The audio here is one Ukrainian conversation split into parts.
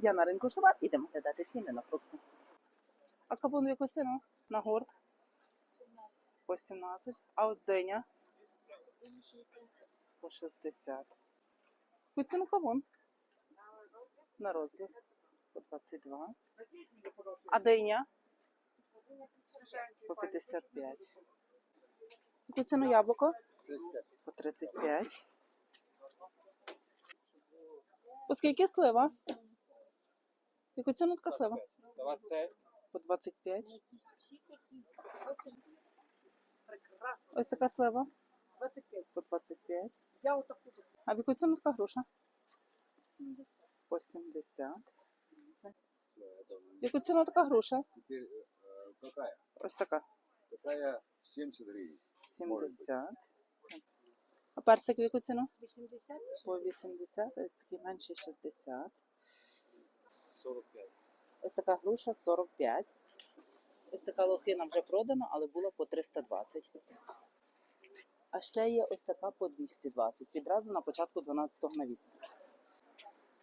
Я на ринку Шувар, ідемо глядати ціни на фрукти. А кавун в яку ціну? На горд? По 17. А от диня? По 60. Яку ціну кавун? На розлів. По 22. А диня? По 55. Яку ціну яблуко? По 35. По скільки слива? Яку ціну така слива? 20. По 25. Ось така слива 25. по 25. Я вот таку. А в яку ціну така груша? По 70. В яку ціну така груша? Теперь э, какая? Ось така. Какая 70 гривен? 70. А персик в яку ціну? 80. По 80, ось такий менший 60. 45. Ось така груша 45. Ось така лохина вже продана, але була по 320. А ще є ось така по 220. Відразу на початку 12-го на 8.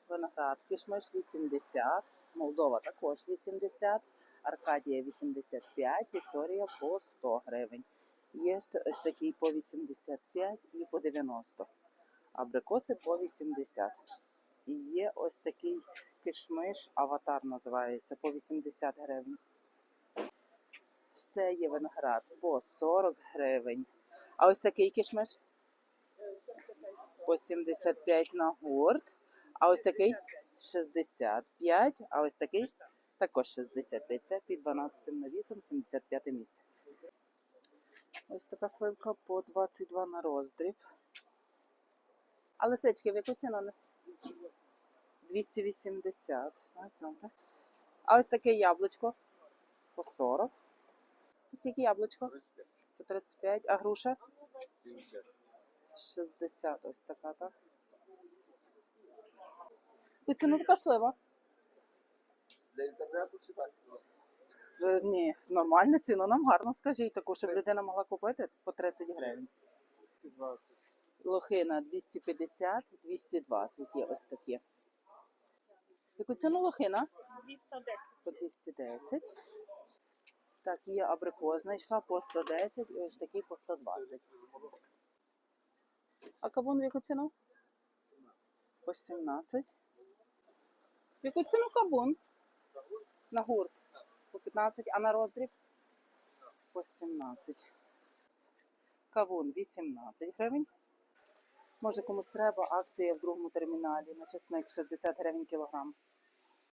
Виноград кишмиш 80, Молдова також 80, Аркадія 85, Вікторія по 100 гривень. Є ще ось такий по 85 і по 90. Абрикоси по 80. І є ось такий кишмиш, аватар називається, по 80 гривень. Ще є виноград по 40 гривень. А ось такий кишмиш по 75 на гурт. А ось такий 65, а ось такий також 65. Це під 12 навісом, 75 місце. Ось така сливка по 22 на роздріб. А лисички в яку ціну? 280. Так, добре. А ось таке яблучко по 40. Скільки яблучко? 35. По 35. А груша? 60. Ось така, так. І ціна така слива? Для интернета все так. Ні, нормальна ціна, нам гарно скажіть таку, щоб людина могла купити по 30 гривень. Лохина 250, 220 є ось такі. Яку ціну лохина? 210. По 210. Так, є абрикос знайшла по 110 і ось такий по 120. А кавун в яку ціну? По 17. В яку ціну кавун? На гурт. По 15, а на роздріб? По 17. Кавун 18 гривень. Може комусь треба, акція в другому терміналі на чесник 60 гривень кілограм.